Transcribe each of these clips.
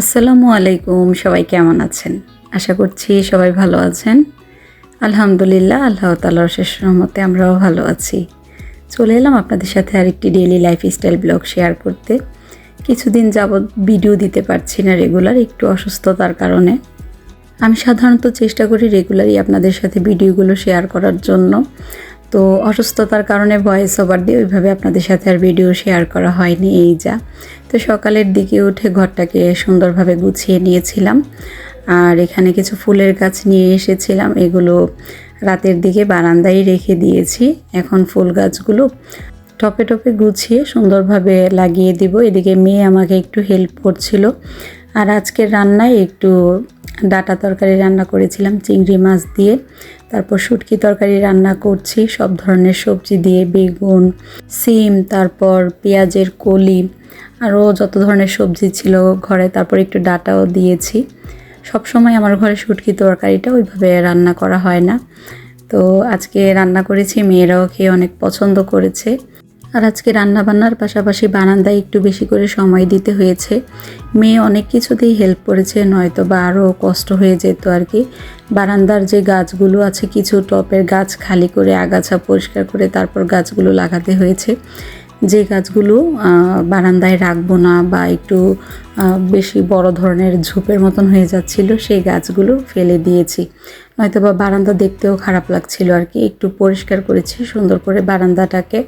আসসালামু আলাইকুম, সবাই কেমন আছেন? আশা করছি সবাই ভালো আছেন। আলহামদুলিল্লাহ, আল্লাহ তালার শেষ রহমতে আমরাও ভালো আছি। চলে এলাম আপনাদের সাথে আরেকটি ডেইলি লাইফস্টাইল ব্লগ শেয়ার করতে। কিছুদিন যাবৎ ভিডিও দিতে পারছি না রেগুলার একটু অসুস্থতার কারণে। আমি সাধারণত চেষ্টা করি রেগুলারই আপনাদের সাথে ভিডিওগুলো শেয়ার করার জন্য। তো অসুস্থতার কারণে ভয়েস ওভার দিয়ে ওইভাবে আপনাদের সাথে আর ভিডিও শেয়ার করা হয়নি, এই যা। তো সকালের দিকে উঠে ঘরটাকে সুন্দরভাবে গুছিয়ে নিয়েছিলাম। আর এখানে কিছু ফুলের গাছ নিয়ে এসেছিলাম, এগুলো রাতের দিকে বারান্দায় রেখে দিয়েছি। এখন ফুল গাছগুলো টপে টপে গুছিয়ে সুন্দরভাবে লাগিয়ে দিব। এদিকে মেয়ে আমাকে একটু হেল্প করছিল। আর আজকের রান্নায় একটু ডাটা তরকারি রান্না করেছিলাম, চিংড়ি মাছ দিয়ে। তারপর শুটকি তরকারি রান্না করছি, সব ধরনের সবজি দিয়ে, বেগুন, সিম, তারপর পেঁয়াজের কলি, আরও যত ধরনের সবজি ছিল ঘরে, তারপর একটু ডাটাও দিয়েছি। সব সময় আমার ঘরে শুটকি তরকারিটা ওইভাবে রান্না করা হয় না। তো আজকে রান্না করেছি, মেয়েরাও খেয়ে অনেক পছন্দ করেছে। আর আজকে রান্না বান্নার পাশাপাশি বারান্দায় একটু বেশি করে সময় দিতে হয়েছে। মেয়ে অনেক কিছুতেই হেল্প করেছে, নয়তো বা আরও কষ্ট হয়ে যেত আর কি। বারান্দার যে গাছগুলো আছে, কিছু টপের গাছ খালি করে আগাছা পরিষ্কার করে তারপর গাছগুলো লাগাতে হয়েছে। যে গাছগুলো বারান্দায় রাখব না বা একটু বেশি বড় ধরনের ঝোপের মতন হয়ে যাচ্ছিল, সেই গাছগুলো ফেলে দিয়েছি। হয়তো বা বারান্দা দেখতেও খারাপ লাগছিল আর কি। একটু পরিষ্কার করেছি, সুন্দর করে বারান্দাটাকে।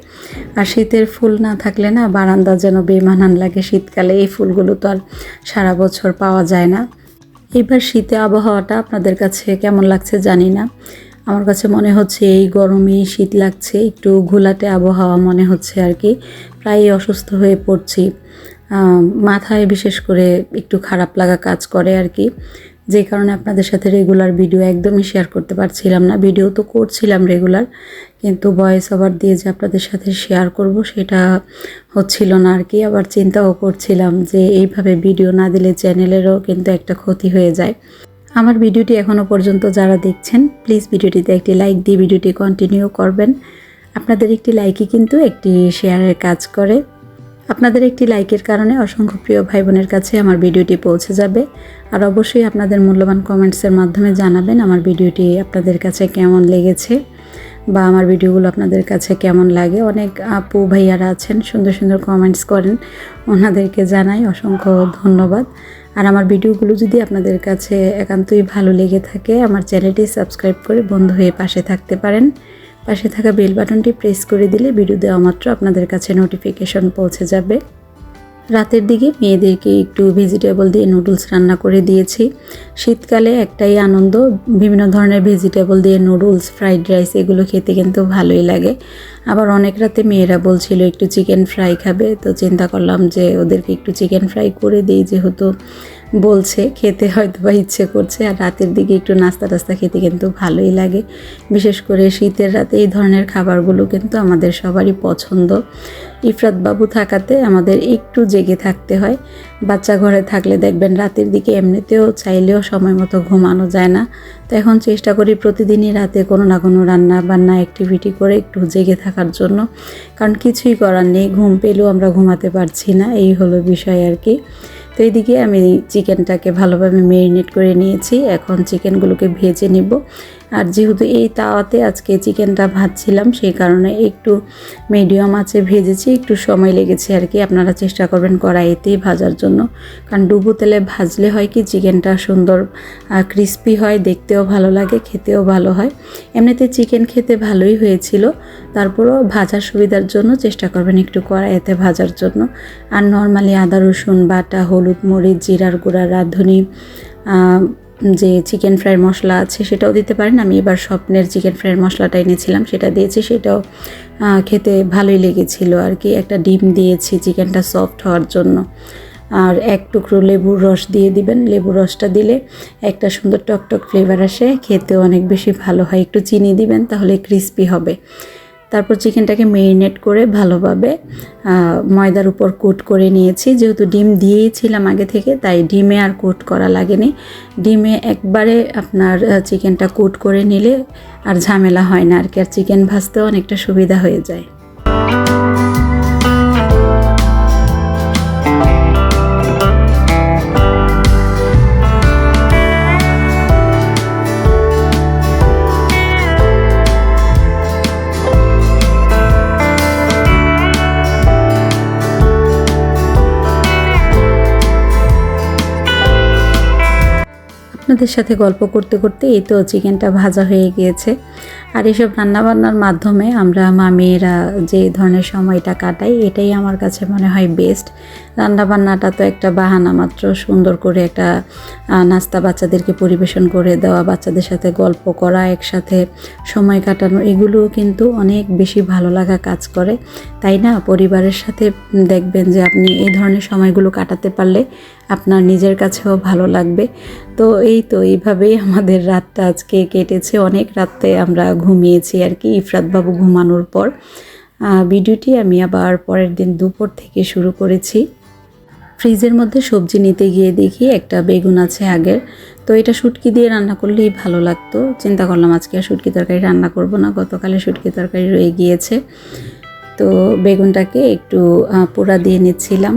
আর শীতের ফুল না থাকলে না বারান্দা যেন বেমানান লাগে শীতকালে। এই ফুলগুলো তো আর সারা বছর পাওয়া যায় না। এবার শীতে আবহাওয়াটা আপনাদের কাছে কেমন লাগছে জানি না। আমার কাছে মনে হচ্ছে এই গরমে শীত লাগছে, একটু ঘোলাটে আবহাওয়া মনে হচ্ছে আর কি। প্রায় অসুস্থ হয়ে পড়ছি। মাথায় বিশেষ করে একটু খারাপ লাগা কাজ করে আর কি। যে কারণে আপনাদের সাথে রেগুলার ভিডিও একদমই শেয়ার করতে পারছিলাম না। ভিডিও তো করছিলাম রেগুলার কিন্তু ভয়েস ওভার দিয়ে যে আপনাদের সাথে শেয়ার করব সেটা হচ্ছিল না আর কি। আবার চিন্তাও করছিলাম যে এইভাবে ভিডিও না দিলে চ্যানেলেরও কিন্তু একটা ক্ষতি হয়ে যায়। আমার ভিডিওটি এখনও পর্যন্ত যারা দেখছেন প্লিজ ভিডিওটিতে একটি লাইক দিয়ে ভিডিওটি কন্টিনিউ করবেন। আপনাদের একটি লাইকই কিন্তু একটি শেয়ারের কাজ করে। আপনাদের একটি লাইকের কারণে অসংখ্য প্রিয় ভাই বোনের কাছে আমার ভিডিওটি পৌঁছে যাবে। আর অবশ্যই আপনাদের মূল্যবান কমেন্টসের মাধ্যমে জানাবেন আমার ভিডিওটি আপনাদের কাছে কেমন লেগেছে বা আমার ভিডিওগুলো আপনাদের কাছে কেমন লাগে। অনেক আপু ভাইয়ারা আছেন, সুন্দর সুন্দর কমেন্টস করেন, ওনাদেরকে জানাই অসংখ্য ধন্যবাদ। আর আমার ভিডিওগুলো যদি আপনাদের কাছে একান্তই ভালো লেগে থাকে, আমার চ্যানেলটি সাবস্ক্রাইব করে বন্ধু হয়ে পাশে থাকতে পারেন। পাশে থাকা বেল বাটনটি প্রেস করে দিলে ভিডিও দেওয়া মাত্র আপনাদের কাছে নোটিফিকেশন পৌঁছে যাবে। রাতের দিকে মেয়েদেরকে একটু ভেজিটেবল দিয়ে নুডলস রান্না করে দিয়েছি। শীতকালে একটাই আনন্দ, বিভিন্ন ধরনের ভেজিটেবল দিয়ে নুডলস ফ্রাইড রাইস এগুলো খেতে কিন্তু ভালোই লাগে। আবার অনেক রাতে মেয়েরা বলছিল একটু চিকেন ফ্রাই খাবে, তো চিন্তা করলাম যে ওদেরকে একটু চিকেন ফ্রাই করে দিই যেহেতু বলছে, খেতে হয়তো বা ইচ্ছে করছে। আর রাতের দিকে একটু নাস্তা টাস্তা খেতে কিন্তু ভালোই লাগে। বিশেষ করে শীতের রাতে এই ধরনের খাবারগুলো কিন্তু আমাদের সবারই পছন্দ। ইফরাত বাবু থাকাতে আমাদের একটু জেগে থাকতে হয়। বাচ্চা ঘরে থাকলে দেখবেন রাতের দিকে এমনিতেও চাইলেও সময় মতো ঘুমানো যায় না। তো এখন চেষ্টা করি প্রতিদিনই রাতে কোনো না কোনো রান্না বান্না অ্যাক্টিভিটি করে একটু জেগে থাকার জন্য। কারণ কিছুই করার নেই, ঘুম পেলেও আমরা ঘুমাতে পারছি না। এই হলো বিষয় আর কি। তো এদিকে আমি চিকেনটাকে ভালোভাবে ম্যারিনেট করে নিয়েছি। এখন চিকেনগুলোকে ভেজে নিব। আর যেহেতু এই তাওয়াতে আজকে চিকেনটা ভাজছিলাম, সেই কারণে একটু মিডিয়াম আছে, ভেজেছি, একটু সময় লেগেছে আর কি। আপনারা চেষ্টা করবেন কড়াইতেই ভাজার জন্য। কারণ ডুবো তেলে ভাজলে হয় কি, চিকেনটা সুন্দর ক্রিস্পি হয়, দেখতেও ভালো লাগে, খেতেও ভালো হয়। এমনিতে চিকেন খেতে ভালোই হয়েছিল। তারপরও ভাজার সুবিধার জন্য চেষ্টা করবেন একটু কড়াইতে ভাজার জন্য। আর নর্মালি আদা রসুন বাটা, হলুদ মরিচ, জিরার গুঁড়া, রাঁধুনি যে চিকেন ফ্রাইয়ের মশলা আছে সেটাও দিতে পারেন। আমি এবার স্বপ্নের চিকেন ফ্রাইয়ের মশলাটা এনেছিলাম, সেটা দিয়েছি, সেটাও খেতে ভালোই লেগেছিল আর কি একটা ডিম দিয়েছি চিকেনটা সফট হওয়ার জন্য। আর এক টুকরো লেবুর রস দিয়ে দিবেন। লেবুর রসটা দিলে একটা সুন্দর টকটক ফ্লেভার আসে খেতে অনেক বেশি ভালো হয়। একটু চিনি দিবেন, তাহলে ক্রিস্পি হবে। তারপর চিকেনটাকে মেরিনেট করে ভালোভাবে ময়দার উপর কোট করে নিয়েছি। যেহেতু ডিম দিয়েছিলাম আগে থেকে, তাই ডিমে আর কোট করা লাগেনি। ডিমে একবারে আপনার চিকেনটা কোট করে নিলে আর ঝামেলা হয় না আর কি, আর চিকেন ভাজতেও অনেকটা সুবিধা হয়ে যায়। আপনাদের সাথে গল্প করতে করতে এই তো চিকেনটা ভাজা হয়ে গিয়েছে। আর এসব রান্নাবান্নার মাধ্যমে আমরা মামিরা যে ধরনের সময়টা কাটাই, এটাই আমার কাছে মনে হয় বেস্ট রান্নাবান্নাটা তো একটা বাহানা মাত্র, সুন্দর করে একটা নাস্তা বাচ্চাদেরকে পরিবেশন করে দেওয়া, বাচ্চাদের সাথে গল্প করা, একসাথে সময় কাটানো, এগুলোও কিন্তু অনেক বেশি ভালো লাগা কাজ করে। তাই না? পরিবারের সাথে দেখবেন যে আপনি এই ধরনের সময়গুলো কাটাতে পারলে আপনার নিজের কাছেও ভালো লাগবে। তো এই তো এইভাবেই আমাদের রাতটা আজকে কেটেছে। অনেক রাতে আমরা ঘুমিয়েছি আর কি ইফরাত বাবু ঘুমানোর পর। ভিডিওটি আমি আবার পরের দিন দুপুর থেকে শুরু করেছি। ফ্রিজের মধ্যে সবজি নিতে গিয়ে দেখি একটা বেগুন আছে আগের। তো এটা শুটকি দিয়ে রান্না করলেই ভালো লাগতো। চিন্তা করলাম আজকে আর শুটকি তরকারি রান্না করব না, গতকালে শুটকি তরকারি রয়ে গিয়েছে। তো বেগুনটাকে একটু পোড়া দিয়ে নিচ্ছিলাম।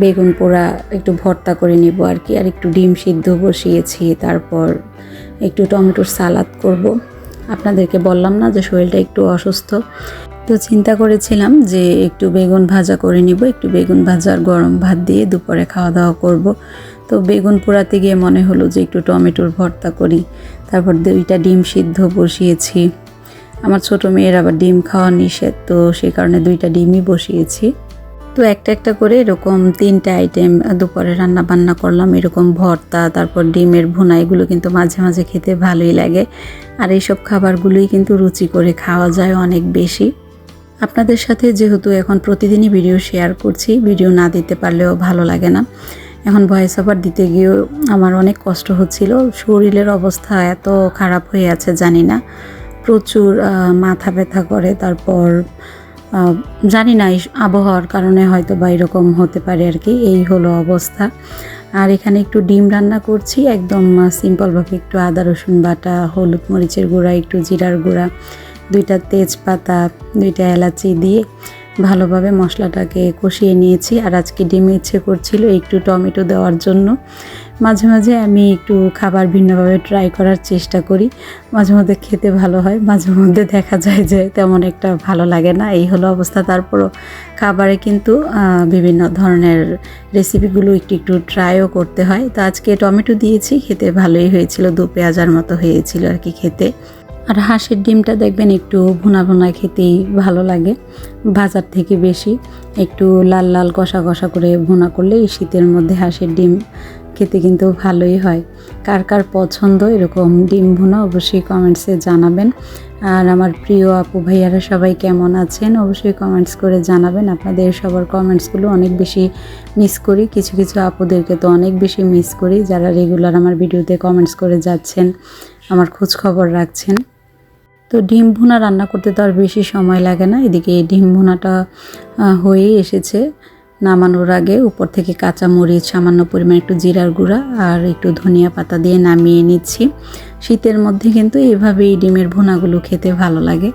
বেগুন পোড়া একটু ভর্তা করে নিব আর কি, আর একটু ডিম সিদ্ধ বসিয়েছি, তারপর একটু টমেটোর সালাদ করব। আপনাদেরকে বললাম না যে শরীরটা একটু অসুস্থ, তো চিন্তা করেছিলাম যে একটু বেগুন ভাজা করে নিব, একটু বেগুন ভাজার গরম ভাত দিয়ে দুপুরে খাওয়া দাওয়া করব। তো বেগুন পোড়াতে গিয়ে মনে হলো যে একটু টমেটোর ভর্তা করি, তারপর দুইটা ডিম সিদ্ধ বসিয়েছি। আমার ছোট মেয়ের আবার ডিম খাওয়া নিষেধ, তো সেই কারণে দুইটা ডিমই বসিয়েছি। তো একটা একটা করে এরকম তিনটা আইটেম দুপুরে রান্না বান্না করলাম। এরকম ভর্তা, তারপর ডিমের ভুনা, এগুলো কিন্তু মাঝে মাঝে খেতে ভালোই লাগে। আর এইসব খাবারগুলোই কিন্তু রুচি করে খাওয়া যায় অনেক বেশি। আপনাদের সাথে যেহেতু এখন প্রতিদিনই ভিডিও শেয়ার করছি ভিডিও না দিতে পারলেও ভালো লাগে না। এখন ভয়েস ওভার দিতে গিয়েও আমার অনেক কষ্ট হচ্ছিল। শরীরের অবস্থা এত খারাপ হয়ে আছে জানি না। প্রচুর মাথা ব্যথা করে, তারপর জানি না আবহাওয়ার কারণে হয়তো বা এরকম হতে পারে আর কি, এই হলো অবস্থা। আর এখানে একটু ডিম রান্না করছি, একদম সিম্পলভাবে একটু আদা, রসুন বাটা, হলুদ মরিচের গুঁড়া, একটু জিরার গুঁড়া, দুইটা তেজপাতা, দুইটা এলাচি দিয়ে ভালোভাবে মশলাটাকে কষিয়ে নিয়েছি। আর আজকে ডিমে ইচ্ছে করছিল একটু টমেটো দেওয়ার জন্য। মাঝে মাঝে আমি একটু খাবার ভিন্নভাবে ট্রাই করার চেষ্টা করি। মাঝে মধ্যে খেতে ভালো হয়, মাঝে মধ্যে দেখা যায় যে তেমন একটা ভালো লাগে না। এই হলো অবস্থা। তারপরও খাবারে কিন্তু বিভিন্ন ধরনের রেসিপিগুলো একটু একটু ট্রাইও করতে হয়। তো আজকে টমেটো দিয়েছি, খেতে ভালোই হয়েছিল। দু পেঁয়াজার মতো হয়েছিল আর কি খেতে। আর হাঁসের ডিমটা দেখবেন একটু ভুনা ভুনা খেতেই ভালো লাগে, বাজার থেকে বেশি। একটু লাল লাল কষা কষা করে ভুনা করলে এই শীতের মধ্যে হাঁসের ডিম খেতে কিন্তু ভালোই হয়। কার কার পছন্দ এরকম ডিম ভুনা অবশ্যই কমেন্টসে জানাবেন। আর আমার প্রিয় আপু ভাইয়ারা সবাই কেমন আছেন? অবশ্যই কমেন্টস করে জানাবেন। আপনাদের সবার কমেন্টসগুলো অনেক বেশি মিস করি। কিছু কিছু আপুদেরকে তো অনেক বেশি মিস করি। যারা রেগুলার আমার ভিডিওতে কমেন্টস করে যাচ্ছেন, আমার খোঁজ খবর রাখছেন। তো ডিম ভুনা রান্না করতে তো আর বেশি সময় লাগে না। এদিকে ডিম ভুনাটা হয়েই এসেছে। নামানোর আগে উপর থেকে কাঁচা মরিচ, সামান্য পরিমাণ একটু জিরার গুঁড়া আর একটু ধনিয়া পাতা দিয়ে নামিয়ে নিচ্ছি। শীতের মধ্যে কিন্তু এইভাবেই ডিমের ভুনাগুলো খেতে ভালো লাগে।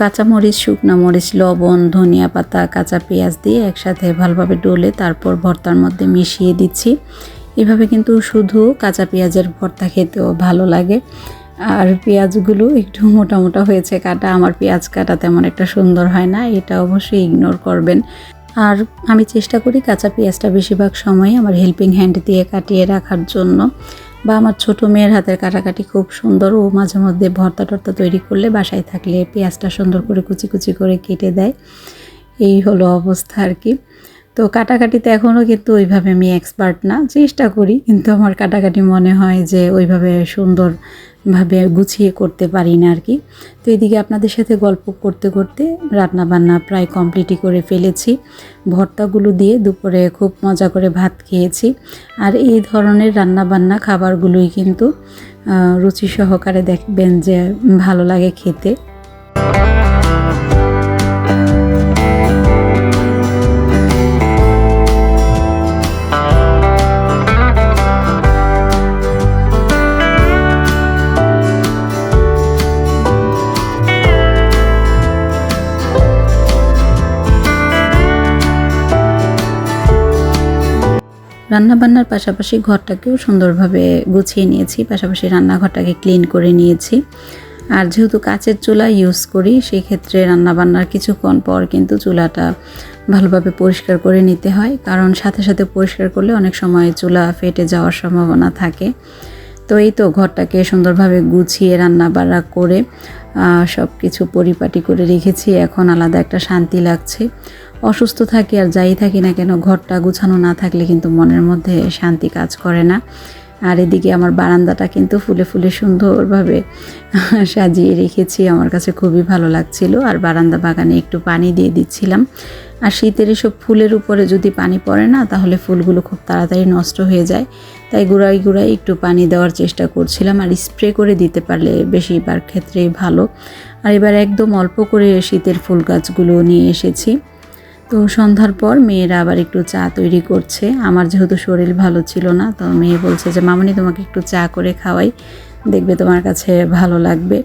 কাঁচা মরিচ শুকনো মরিচ, লবণ, ধনিয়া পাতা, কাঁচা পেঁয়াজ দিয়ে একসাথে ভালোভাবে ডলে তারপর ভর্তার মধ্যে মিশিয়ে দিচ্ছি। এভাবে কিন্তু শুধু কাঁচা পেঁয়াজের ভর্তা খেতেও ভালো লাগে। আর পেঁয়াজগুলো একটু মোটা মোটা হয়েছে কাটা, আমার পেঁয়াজ কাটা তেমন একটা সুন্দর হয় না, এটা অবশ্যই ইগনোর করবেন। আর আমি চেষ্টা করি কাঁচা পেঁয়াজটা বেশিরভাগ সময় আমার হেল্পিং হ্যান্ড দিয়ে কাটিয়ে রাখার জন্য। বা আমার ছোট মেয়ের হাতের কাটাকাটি খুব সুন্দর। ও মাঝে মধ্যে ভর্তা টর্তা তৈরি করলে বাসায় থাকলে পেঁয়াজটা সুন্দর করে কুচি কুচি করে কেটে দেয়। এই হলো অবস্থা আর কি। তো কাটাকাটিতে এখনও কিন্তু ওইভাবে আমি এক্সপার্ট না, চেষ্টা করি। কিন্তু আমার কাটাকাটি মনে হয় যে ওইভাবে সুন্দরভাবে গুছিয়ে করতে পারি না আর কি। তো এদিকে আপনাদের সাথে গল্প করতে করতে রান্না বান্না প্রায় কমপ্লিটই করে ফেলেছি। ভর্তাগুলো দিয়ে দুপুরে খুব মজা করে ভাত খেয়েছি। আর এই ধরনের রান্না বান্না খাবারগুলোই কিন্তু রুচি সহকারে দেখবেন যে ভালো লাগে খেতে। রান্নাবান্নার পাশাপাশি ঘরটাকেও সুন্দরভাবে গুছিয়ে নিয়েছি, পাশাপাশি রান্নাঘরটাকে ক্লিন করে নিয়েছি। আর যেহেতু কাচের চুলা ইউজ করি সেই ক্ষেত্রে রান্নাবান্নার কিছুক্ষণ পর কিন্তু চুলাটা ভালোভাবে পরিষ্কার করে নিতে হয়। কারণ সাথে সাথে পরিষ্কার করলে অনেক সময় চুলা ফেটে যাওয়ার সম্ভাবনা থাকে। তো এই তো ঘরটাকে সুন্দরভাবে গুছিয়ে রান্না করে সব কিছু পরিপাটি করে রেখেছি। এখন আলাদা একটা শান্তি লাগছে। অসুস্থ থাকি আর যাই থাকি না কেন, ঘরটা গুছানো না থাকলে কিন্তু মনের মধ্যে শান্তি কাজ করে না। আর এদিকে আমার বারান্দাটা কিন্তু ফুলে ফুলে সুন্দরভাবে সাজিয়ে রেখেছি। আমার কাছে খুবই ভালো লাগছিল। আর বারান্দা বাগানে একটু পানি দিয়ে দিচ্ছিলাম। আর শীতের এসব ফুলের উপরে যদি পানি পড়ে না, তাহলে ফুলগুলো খুব তাড়াতাড়ি নষ্ট হয়ে যায়। তাই গুড়াই গুড়াই একটু পানি দেওয়ার চেষ্টা করছিলাম আর স্প্রে করে দিতে পারলে বেশিরভাগ ক্ষেত্রেই ভালো। আর এবার একদম অল্প করে শীতের ফুল গাছগুলো নিয়ে এসেছি। তো সন্ধ্যার পর মেয়েরা আবার একটু চা তৈরি করছে। আমার যেহেতু শরীর ভালো ছিল না, তো মেয়ে বলছে যে, মামনি, তোমাকে একটু চা করে খাওয়াই। দেখবে তোমার কাছে ভালো লাগবে।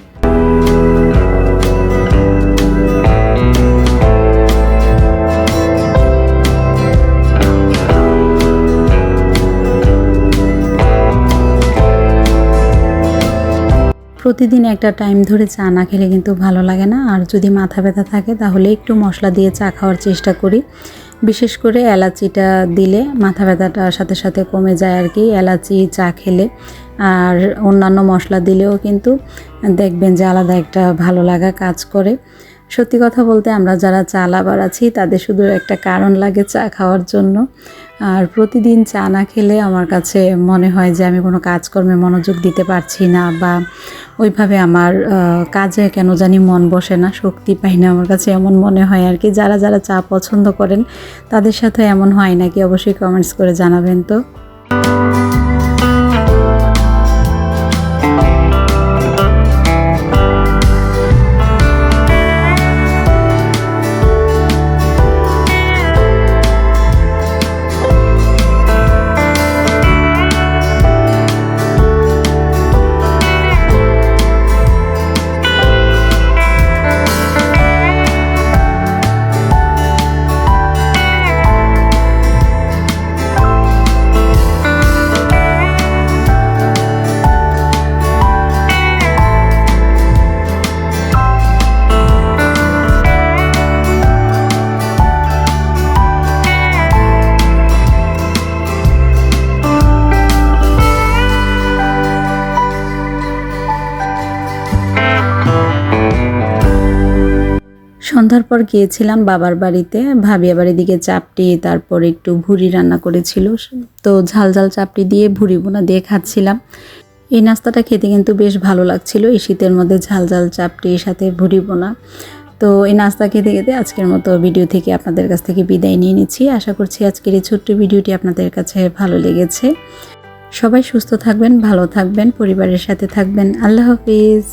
প্রতিদিন একটা টাইম ধরে চা না খেলে কিন্তু ভালো লাগে না। আর যদি মাথা ব্যথা থাকে তাহলে একটু মশলা দিয়ে চা খাওয়ার চেষ্টা করি। বিশেষ করে এলাচিটা দিলে মাথা ব্যথাটা সাথে সাথে কমে যায় আর কি, এলাচি, চা খেলে। আর অন্যান্য মশলা দিলেও কিন্তু দেখবেন যে আলাদা একটা ভালো লাগা কাজ করে। সত্যি কথা বলতে আমরা যারা চা লাভার আছি তাদের শুধু একটা কারণ লাগে চা খাওয়ার জন্য। আর প্রতিদিন চা না খেলে আমার কাছে মনে হয় যে আমি কোনো কাজকর্মে মনোযোগ দিতে পারছি না বা ওইভাবে আমার কাজে কেন জানি মন বসে না, শক্তি পাই না। আমার কাছে এমন মনে হয় আর কি, যারা যারা চা পছন্দ করেন তাদের সাথে এমন হয় নাকি? অবশ্যই কমেন্টস করে জানাবেন তো। সন্ধ্যার পর গিয়েছিলাম বাবার বাড়িতে। ভাবিয়া আবার দিকে চাপটি, তারপর একটু ভুড়ি রান্না করেছিল। তো ঝাল ঝাল চাপটি দিয়ে ভুড়ি বোনা দিয়ে খাচ্ছিলাম। এই নাস্তাটা খেতে কিন্তু বেশ ভালো লাগছিল। এই শীতের মধ্যে ঝাল ঝাল চাপটির সাথে ভুড়ি বোনা। তো এই নাস্তা খেতে খেতে আজকের মতো ভিডিও থেকে আপনাদের কাছ থেকে বিদায় নিয়ে নিচ্ছি। আশা করছি আজকের এই ছোট্ট ভিডিওটি আপনাদের কাছে ভালো লেগেছে। সবাই সুস্থ থাকবেন, ভালো থাকবেন, পরিবারের সাথে থাকবেন। আল্লাহ হাফিজ।